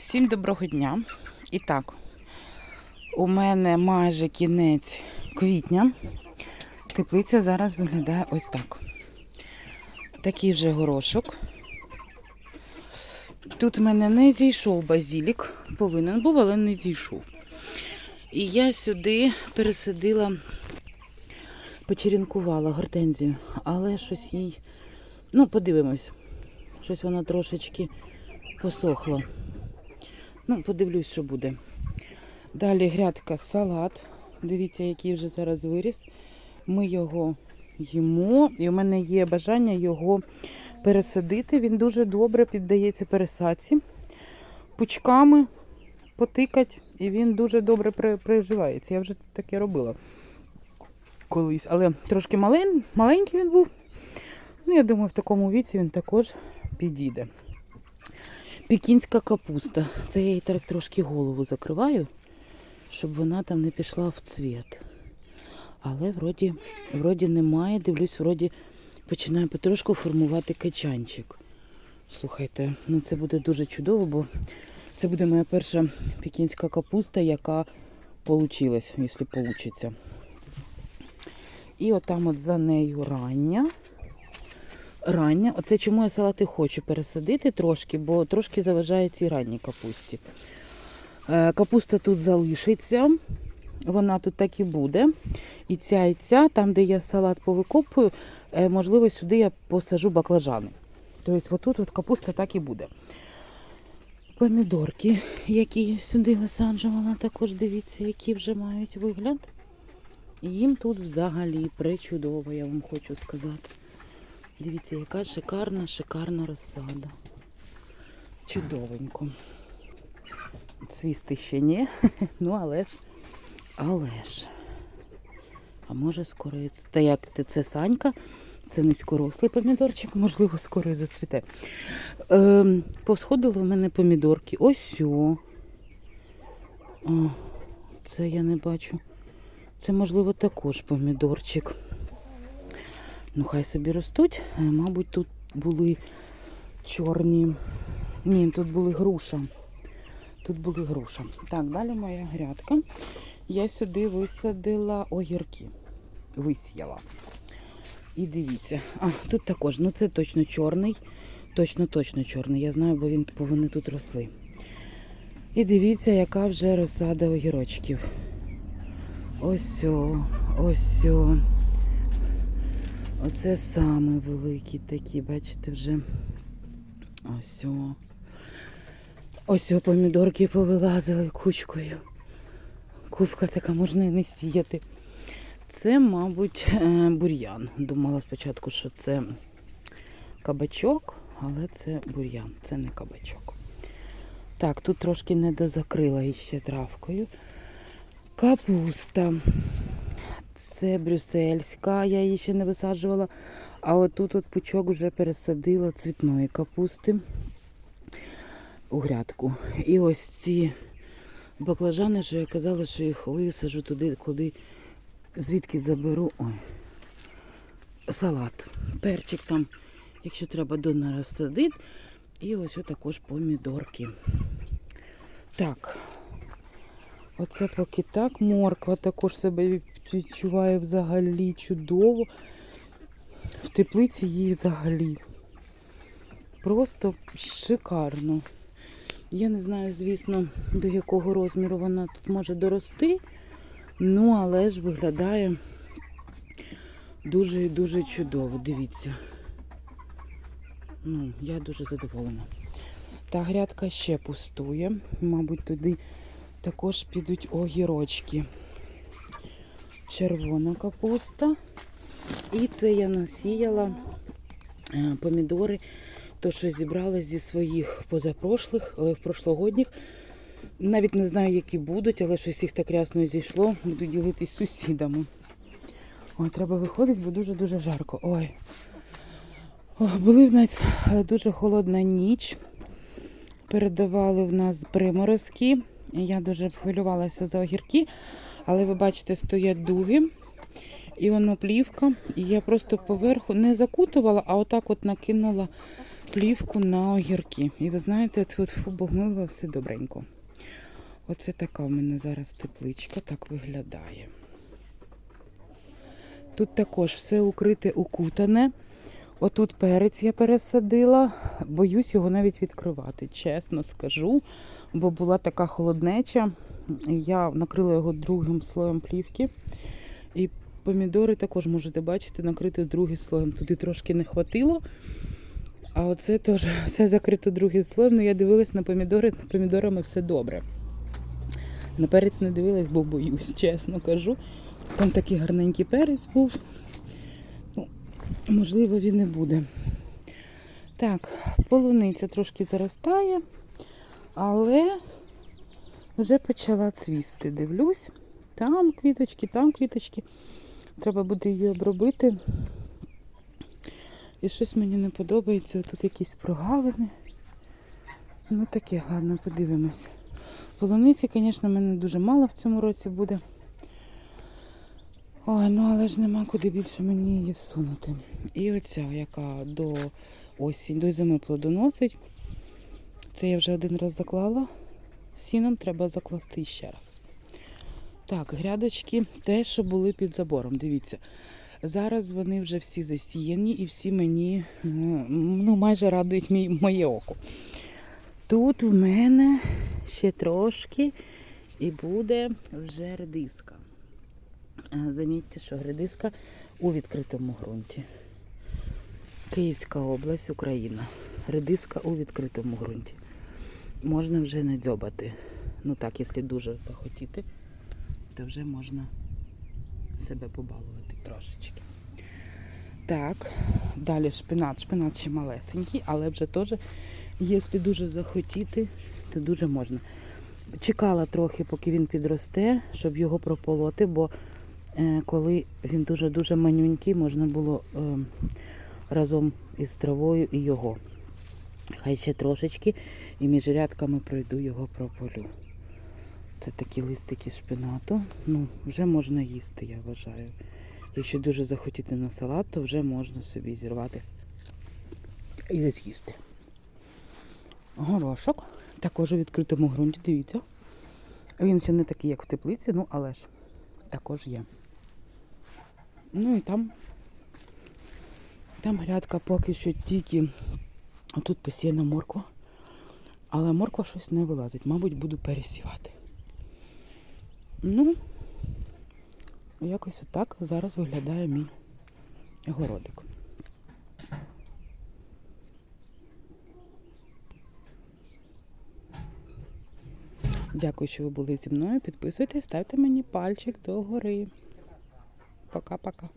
Всім доброго дня. І так, у мене майже кінець квітня. Теплиця зараз виглядає ось так. Такий вже горошок. Тут в мене не зійшов базілік, повинен був, але не зійшов. І я сюди пересадила, почерінкувала гортензію, але щось їй, ну, подивимось, щось вона трошечки посохла. Ну, подивлюсь, що буде. Далі грядка салат. Дивіться, який вже зараз виріс. Ми його їмо, і у мене є бажання його пересадити. Він дуже добре піддається пересадці. Пучками потикать, і він дуже добре при- приживається. Я вже таке робила колись, але трошки малень, маленький він був. Ну, я думаю, в такому віці він також підійде. Пекінська капуста. Це я їй трошки голову закриваю, щоб вона там не пішла в цвіт. Але вроді, вроді немає. Дивлюсь, вроді починає потрошку формувати качанчик. Слухайте, ну це буде дуже чудово, бо це буде моя перша пекінська капуста, яка получилась, якщо вийде. І отам от за нею рання рання. Оце чому я салати хочу пересадити трошки, бо трошки заважає цій ранній капусті. Е, Капуста тут залишиться, вона тут так і буде. І ця, і ця, там, де я салат повикопую, е, можливо, сюди я посажу баклажани. Тобто, отут от капуста так і буде. Помідорки, які я сюди висаджувала, також дивіться, які вже мають вигляд. Їм тут взагалі причудово, я вам хочу сказати. Дивіться, яка шикарна, шикарна розсада. Чудовенько. Цвісти ще ні. Ну, але ж. Але ж. А може скоро і Та як це Санька, це низькорослий помідорчик, можливо, скоро і зацвіте. Ем, повсходили в мене помідорки. Ось о. Це я не бачу. Це, можливо, також помідорчик. Ну, хай собі ростуть. Е, Мабуть, тут були чорні. Ні, тут були груша. Тут були груша. Так, далі моя грядка. Я сюди висадила огірки. Висіяла. І дивіться. А, тут також, ну це точно чорний. Точно, точно чорний. Я знаю, бо він, бо вони тут росли. І дивіться, яка вже розсада огірочків. Ось, ось. Оце саме великі такі, бачите, вже. Ось. О. Ось о, помідорки повилазили кучкою. Кубка така можна і не сіяти. Це, мабуть, е, бур'ян. Думала спочатку, що це кабачок, але це бур'ян, це не кабачок. Так, тут трошки не дозакрила іще травкою. Капуста. Це брюссельська, я її ще не висаджувала. А отут от пучок вже пересадила цвітної капусти у грядку. І ось ці баклажани, що я казала, що їх висаджу туди, куди звідки заберу ой, салат. Перчик там, якщо треба, до розсадити. І ось також помідорки. Так. Оце поки так. Морква також себе відчуває взагалі чудово. В теплиці їй взагалі. Просто шикарно. Я не знаю, звісно, до якого розміру вона тут може дорости. Ну, але ж виглядає дуже і дуже чудово. Дивіться. Ну, я дуже задоволена. Та грядка ще пустує. Мабуть, туди також підуть огірочки. Червона капуста. І це я насіяла е, помідори, то що зібрала зі своїх позапрошлих, е, прошлогодніх. Навіть не знаю, які будуть, але щось їх так рясно зійшло. Буду ділитись сусідами. Ой, треба виходити, бо дуже-дуже жарко. Ой. О, були в дуже холодна ніч. Передавали в нас приморозки. Я дуже хвилювалася за огірки, але ви бачите, стоять дуги. І воно плівка. І я просто поверху не закутувала, а отак от накинула плівку на огірки. І ви знаєте, тут богмилова все добренько. Оце така в мене зараз тепличка, так виглядає. Тут також все укрите, укутане. Отут перець я пересадила. Боюсь його навіть відкривати, чесно скажу. Бо була така холоднеча. Я накрила його другим слоєм плівки. І помідори також можете бачити, накрити другим слоєм. Туди трошки не хватило. А оце теж все закрито другим слоєм. Ну я дивилась на помідори, з помідорами все добре. На перець не дивилась, бо боюсь, чесно кажу. Там такий гарненький перець був. Ну, можливо, він не буде. Так, полуниця трошки заростає, але вже почала цвісти. Дивлюсь. Там квіточки, там квіточки. Треба буде її обробити. І щось мені не подобається. Тут якісь прогалини. Ну таке, ладно, подивимось. Полуниці, звісно, мене дуже мало в цьому році буде. Ой, ну але ж нема куди більше мені її всунути. І оця, яка до осінь, до зими плодоносить. Це я вже один раз заклала. Сіном треба закласти ще раз. Так, грядочки те, що були під забором. Дивіться. Зараз вони вже всі засіяні і всі мені е, ну, майже радують мій, моє око. Тут в мене ще трошки і буде вже редиска. Замітьте, що редиска у відкритому ґрунті. Київська область, Україна. Редиска у відкритому ґрунті. Можна вже не дзьобати. Ну так, якщо дуже захотіти, то вже можна себе побалувати трошечки. Так, далі шпинат. Шпинат ще малесенький, але вже теж, якщо дуже захотіти, то дуже можна. Чекала трохи, поки він підросте, щоб його прополоти, бо е, коли він дуже-дуже манюнький, можна було е, разом із травою і його. Хай ще трошечки і між рядками пройду його прополю. Це такі листики шпинату. Ну, вже можна їсти, я вважаю. Якщо дуже захотіти на салат, то вже можна собі зірвати і з'їсти. Горошок. Також у відкритому ґрунті, дивіться. Він ще не такий, як в теплиці, ну але ж також є. Ну і там, там грядка поки що тільки тут посіяна морква. Але морква щось не вилазить. Мабуть, буду пересівати. Ну, якось отак зараз виглядає мій городик. Дякую, що ви були зі мною. Підписуйтесь, ставте мені пальчик догори. Пока-пока.